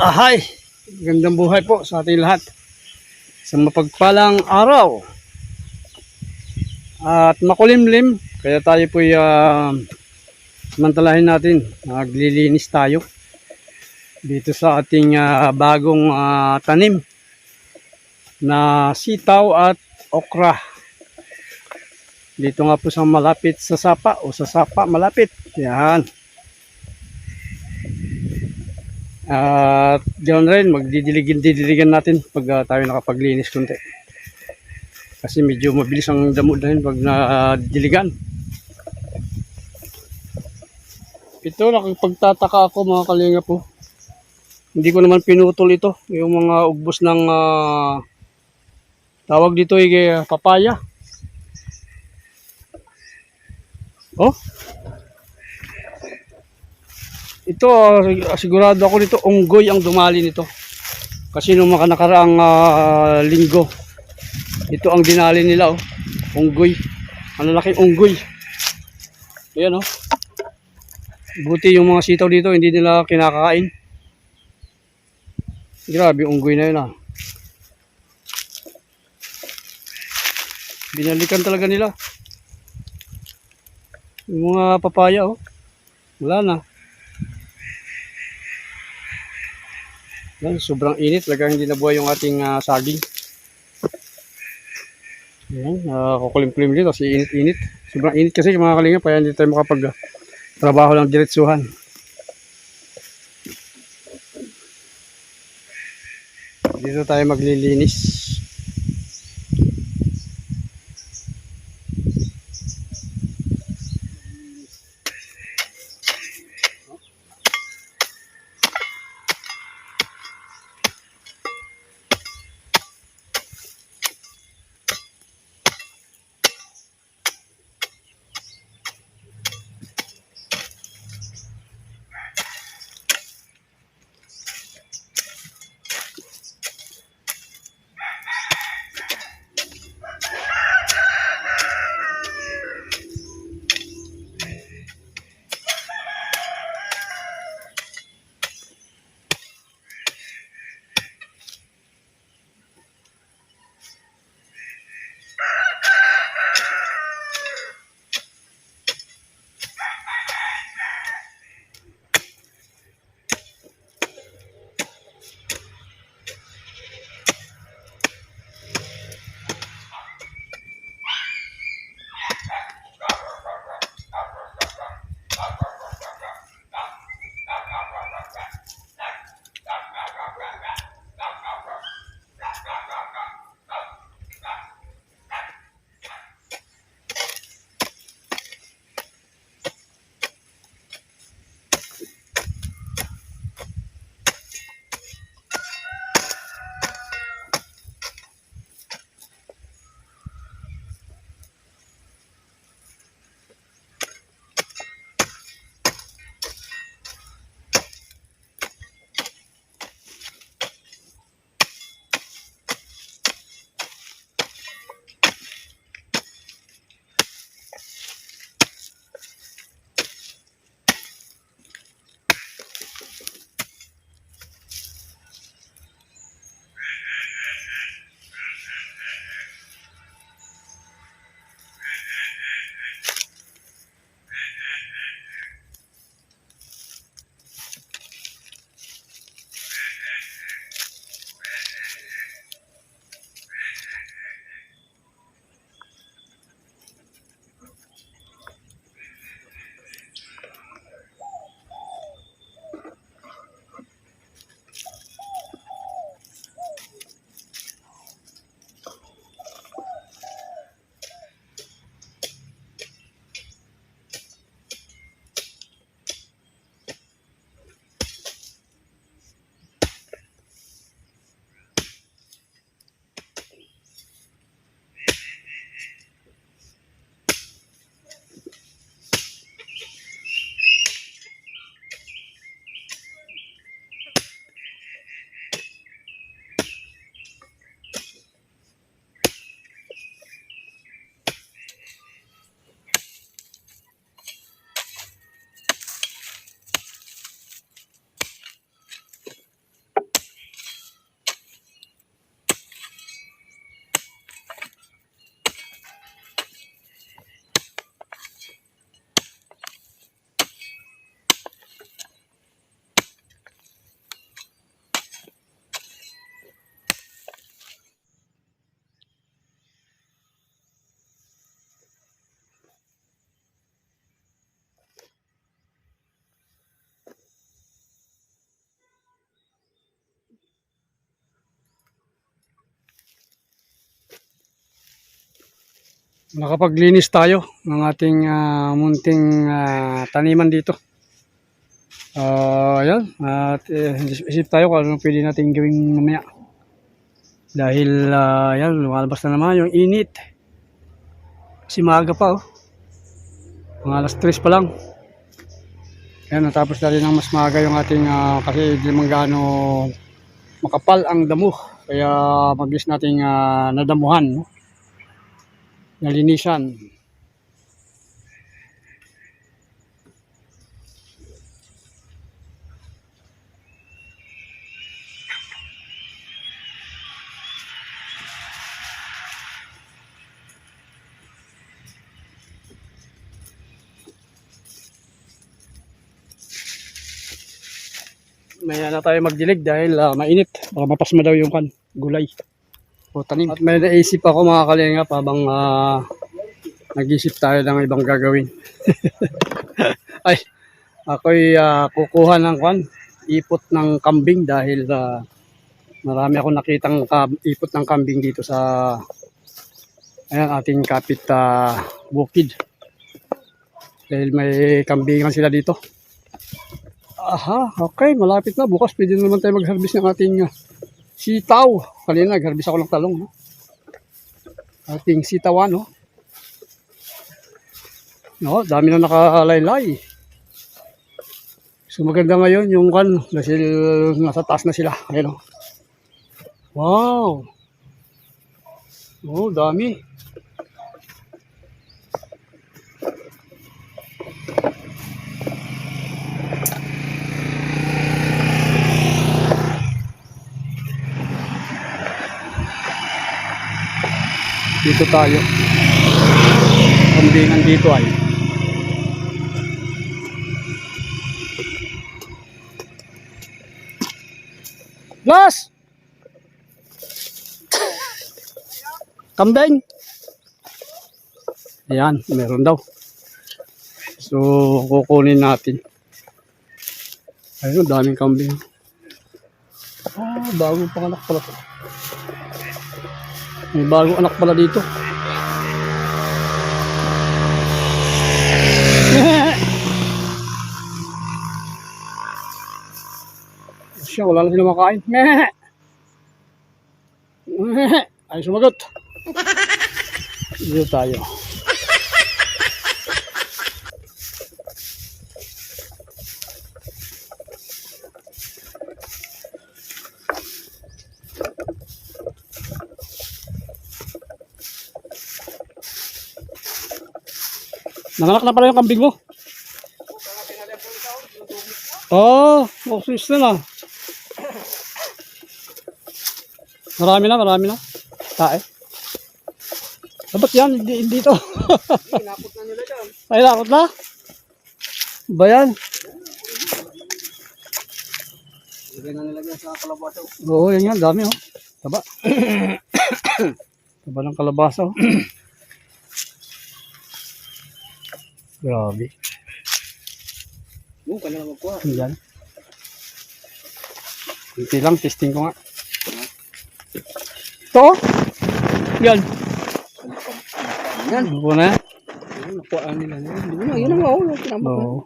Ahay! Gandang buhay po sa ating lahat. Sa mapagpalang araw. At makulimlim, kaya tayo po uh, samantalahin natin. Naglilinis tayo dito sa ating ah, bagong ah, tanim na sitaw at okra. Dito nga po sa malapit sa sapa o sa sapa malapit. Yan. At ganoon rin, magdidiligin-didiligan natin pag ah, tayo nakapaglinis konti. Kasi medyo mabilis ang damo dahil pag nadiligan. Ito, nakapagtataka ako mga kalinga po. Hindi ko naman pinutol ito. Yung mga ugbos ng ah, tawag dito ay eh, papaya. Oh, ito, ah, sigurado ako nito, unggoy ang dumali nito. Kasi nung mga nakaraang ah, linggo, ito ang dinali nila, oh. Unggoy. Ang laking unggoy. Ayan, oh. Buti yung mga sitaw dito, hindi nila kinakain. Grabe, unggoy na yun, ah. Binalikan talaga nila. Yung mga papaya, oh. Wala na. Yan, sobrang init. Talagang hindi nabuhay yung ating ah, saging. Yan, uh, kukulim-kulim dito kasi init-init. Sobrang init kasi mga kalinga, kaya hindi tayo makapag ah, trabaho ng diretsuhan. Dito tayo maglilinis. Nakapaglinis tayo ng ating ah, munting ah, taniman dito. Ah, ayan, at eh, isip tayo kung ano pwede natin gawing mamaya. Dahil ah, ayan, lumalabas na naman yung init. Kasi maaga pa oh. Mga alas 3 pa lang. Ayan, natapos na rin ng mas maaga yung ating ah, kasi hindi naman gaano makapal ang damo. Kaya mabilis nating ah, nadamuhan. No? Nalinisan. Maya na tayo magdilig dahil ah, mainit. Baka mapasma daw yung kan, gulay. O tanim. May naisip ako mga kalingap habang ah, nag-isip tayo ng ibang gagawin. Ay, ako'y ah, kukuha ng kwan, ipot ng kambing dahil ah, marami akong nakitang ka- ipot ng kambing dito sa ayan, ating kapit ah, bukid. Dahil may kambingan sila dito. Aha, okay, malapit na. Bukas pwede na naman tayo mag-harvest ng ating uh, sitaw. Kanina nag-harvest ako ng talong. No? Ating sitawan, no? No, dami na nakalaylay. So maganda ngayon yung kan, dahil nasa taas na sila. Ayun, no? Wow! Oh, dami. Dito tayo. Kambingan dito ay. Gas! Kambing! Ayan, meron daw. So, kukunin natin. Ayun, daming kambing. Ah, bagong panganak pala to. May bagong anak pala dito. Siya, wala na sila makain. Ay, sumagot. Dito tayo. Nanganak na pala yung kambing mo. Oo, oh, sis na na. Marami na, marami na. Tae. Dapat yan, hindi, hindi ito. Na nila dyan. Ay, nakot na. Ba yan? Lagyan na nila dyan sa kalabato. Oo, yan yan, dami oh. Taba. Taba ng kalabasa oh. Grabe. Oo, kanya na magkuha. Yan. Kunti lang, testing ko nga. Ito. Yan. Yan. Ano na? Ayun, nakuhaan nila. Yun na, yun ang. Yung kinamot na. Oo.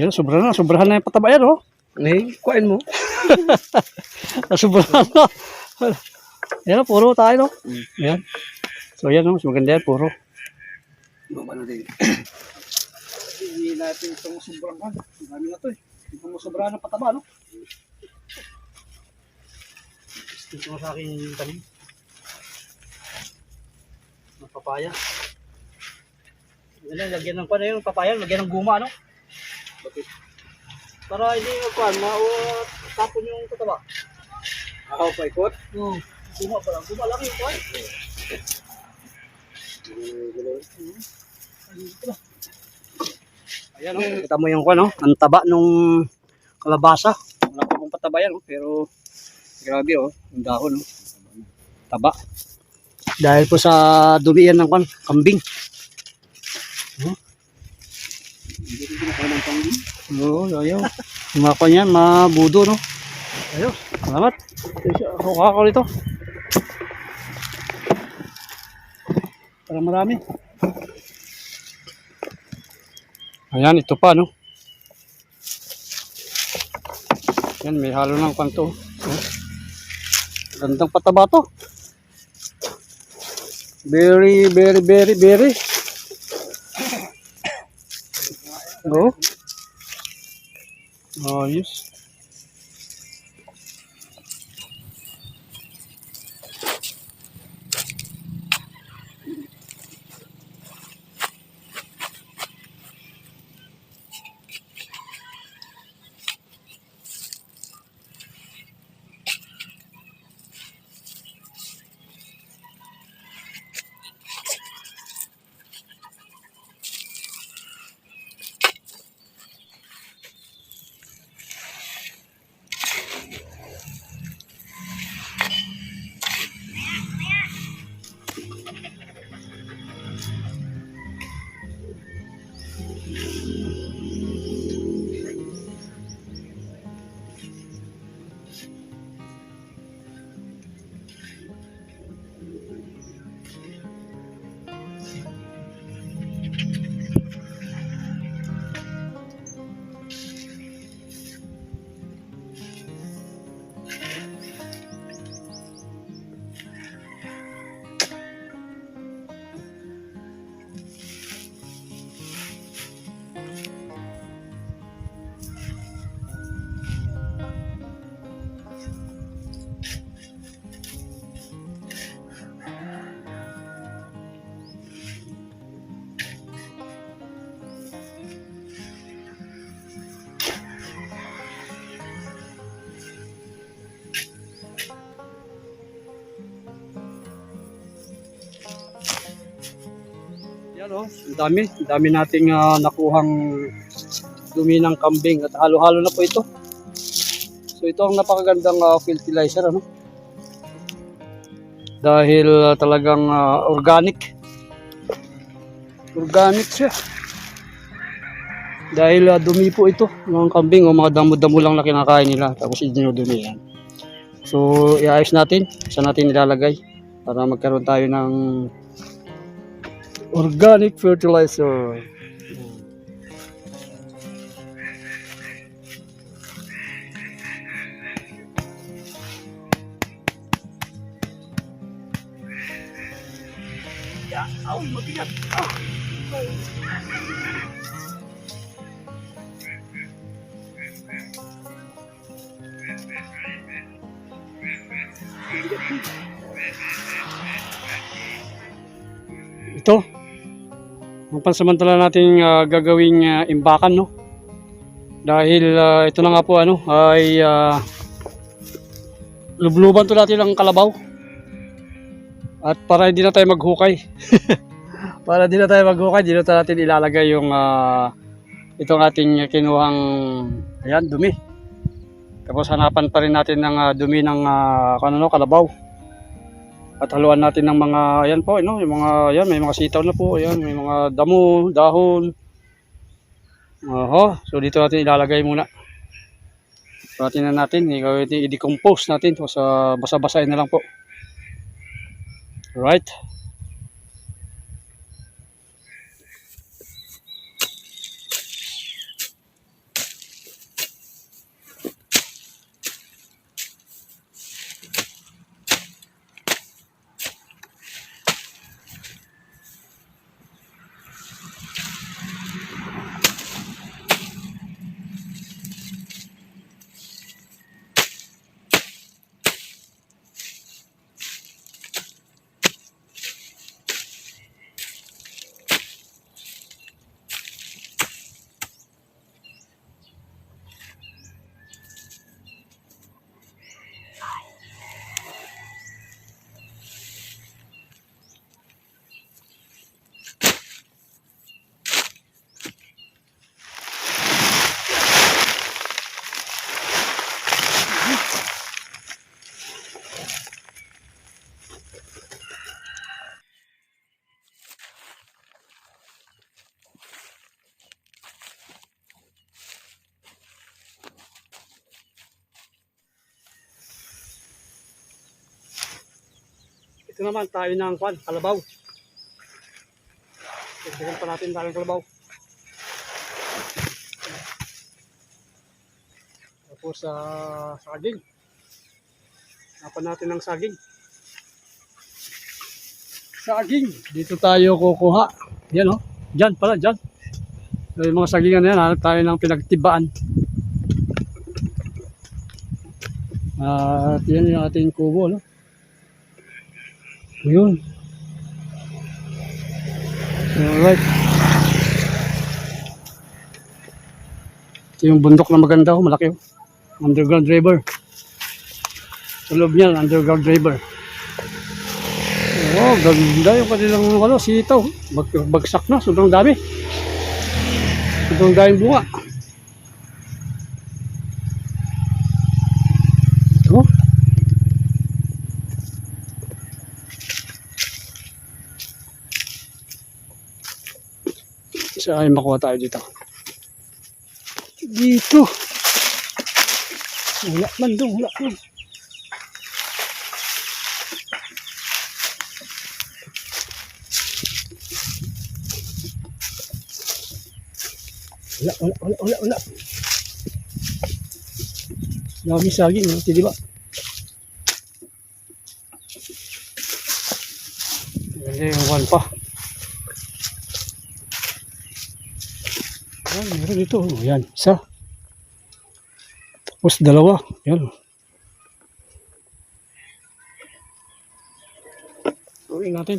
Yan, sobra na. Sobrahan na yung pataba yan oh. Eh, kuhain mo. Sobrahan na. Yan, puro tayo no. Mm. Yan. So yan mas maganda yan, puro. Baba na din. Hindi natin itong sobrang ano. Ang dami na to eh. Hindi mo sobrahan ng pataba no. Gusto ko sa akin yung tanim. Ng papaya. Yan, lagyan ng pa yung papaya, lagyan ng guma, no? Bakit? Para hindi magkuhan, mau tapon yung pataba. Ako pa ikot. Oo. Guma pa lang. Guma lang yung kuhan. Ayan o. Kita mo yung kuhan o. Ang taba nung kalabasa. Wala pa pong pataba o. Pero grabe o. Ang dahon o. Taba. Dahil po sa dumi yan ng kuhan. Kambing. Hindi rin kinakain ng pangin. Oo, ayaw. Mga kuhan yan, mabudo no. Ayaw. Salamat. Ako kakako nito. Para marami. Ayan, ito pa, no? Yan, may halo ng kwanto. Oh. Gandang pataba to. Very, very, very, very. Oh. Ayos. Yan oh, dami. Dami nating ah, nakuhang dumi ng kambing at halo-halo na po ito. So ito ang napakagandang ah, fertilizer ano. Dahil ah, talagang ah, organic. Organic siya. Dahil ah, dumi po ito ng kambing o mga damo-damo lang na kinakain nila tapos idinudumi yan. So iayos natin, saan natin nilalagay para magkaroon tayo ng organic fertilizer. Ito, ang pansamantala nating ah, gagawing ah, imbakan, no? Dahil ah, ito na nga po, ano, ay uh, lubluban to natin ng kalabaw. At para hindi na tayo maghukay. para hindi na tayo maghukay, dito na natin ilalagay yung ah, itong ating kinuhang, ayan, dumi. Tapos hanapan pa rin natin ng ah, dumi ng kung ano, kalabaw. At haluan natin ng mga, ayan po, ano, yung mga, ayan, may mga sitaw na po, ayan, may mga damo, dahon. Oho, so dito natin ilalagay muna. So natin na natin, i-decompose natin, so sa basa-basahin na lang po. Right. Ito naman tayo ng kwan, kalabaw. Tignan pa natin dalang kalabaw. Tapos sa saging. Hanapan natin ng saging. Saging. Dito tayo kukuha. Yan oh. Diyan pala, diyan. Yung mga sagingan na yan, hanap tayo ng pinagtibaan. At yan yung ating kubo, no? Yun. Alright. Ito yung bundok na maganda, oh, malaki. Oh. Underground river. Sa loob niyan, underground river. Oh, ganda yung kanilang ano, sitaw. Bag, bagsak na, sobrang dami. Sobrang daming bunga. Saan makuha tayo dito? Dito. Wala man doon, wala man. Wala, wala, wala, wala, wala. Dami saging, no? di ba? Yung one pa. Yan, meron dito. Oh, Yan, isa. Tapos dalawa. Yan. Gawin natin.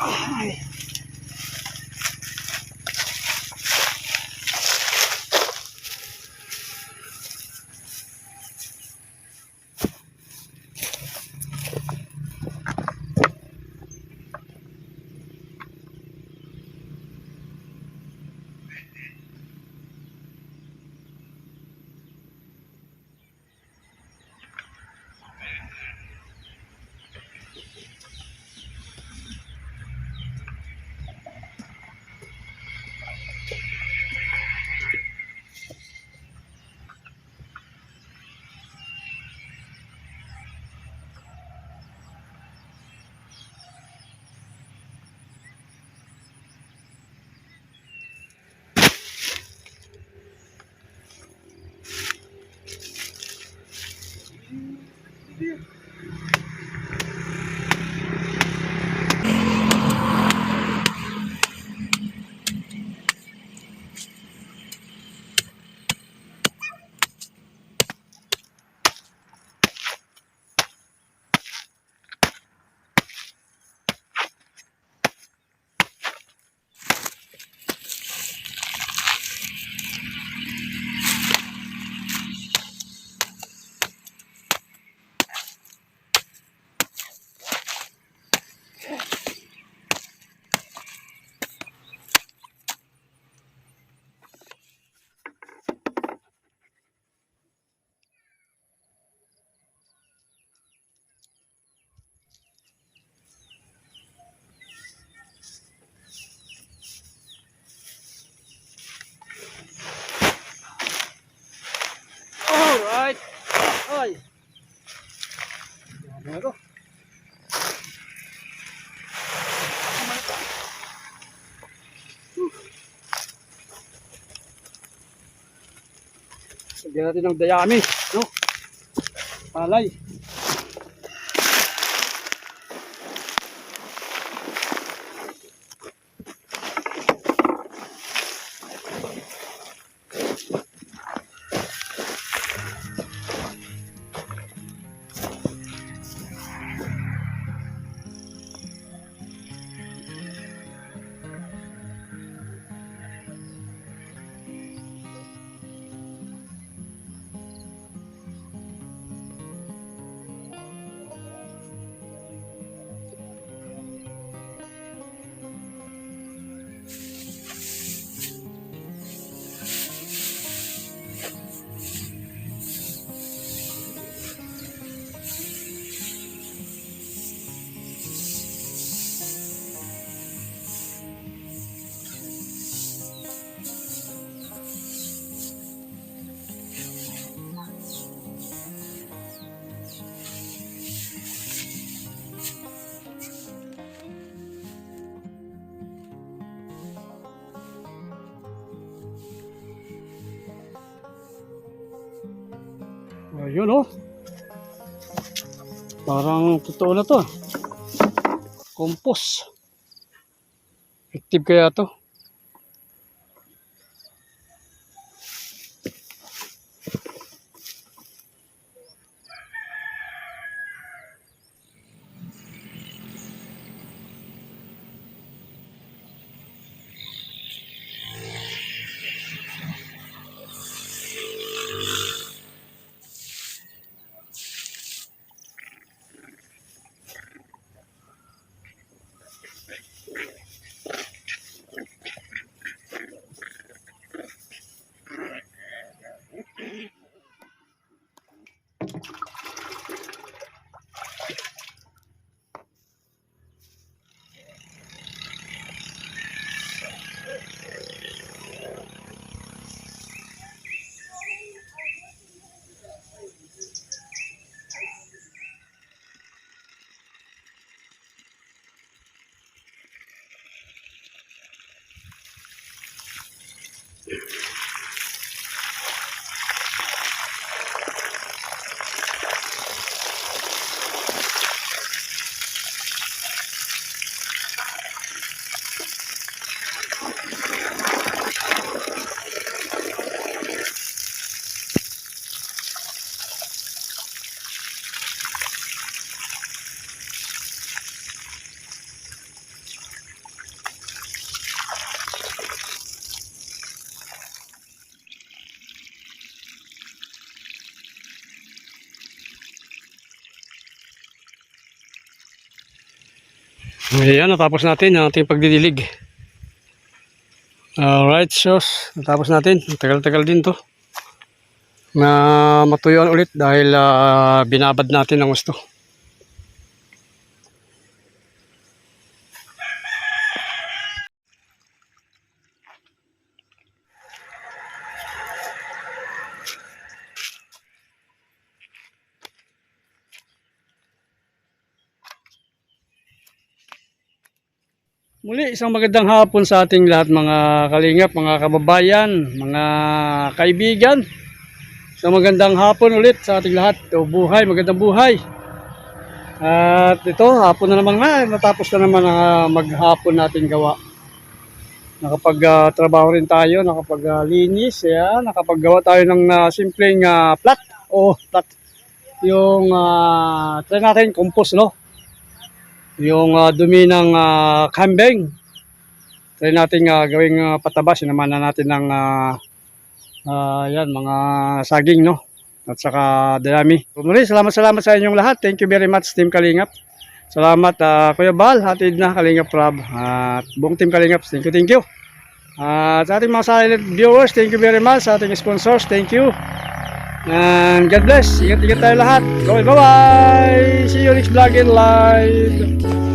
Ay. Lagyan natin ng dayami, no? Palay. Ayun oh. Parang totoo na to. ah. Compost. Active kaya to? Ayan, natapos natin ang ating pagdidilig. Alright, shows. Natapos natin. Tagal-tagal din to. Na matuyuan ulit dahil ah, binabad natin ang gusto. Muli, isang magandang hapon sa ating lahat mga kalingap, mga kababayan, mga kaibigan. Isang magandang hapon ulit sa ating lahat. O buhay, magandang buhay. At ito, hapon na naman nga, natapos na naman ang ah, maghapon natin gawa. Nakapag-trabaho rin tayo, nakapag-linis, yan, nakapaggawa tayo ng ah, simpleng ah, plat. O, plat. Yung, uh, try natin, compost, no? Yung ah, dumi ng ah, kambing. Try natin uh, gawing ah, pataba. Sinamahan na natin ng ah, ah, yan, mga saging, no? At saka dami. Muli, salamat salamat sa inyong lahat. Thank you very much, Team Kalingap. Salamat, ah, Kuya Bal, hatid na Kalingap Rob. At buong Team Kalingap, thank you, thank you. At sa ating mga silent viewers, thank you very much. Sa ating sponsors, thank you. And God bless. Ingat-ingat tayo lahat. Bye-bye. See you next vlog in live.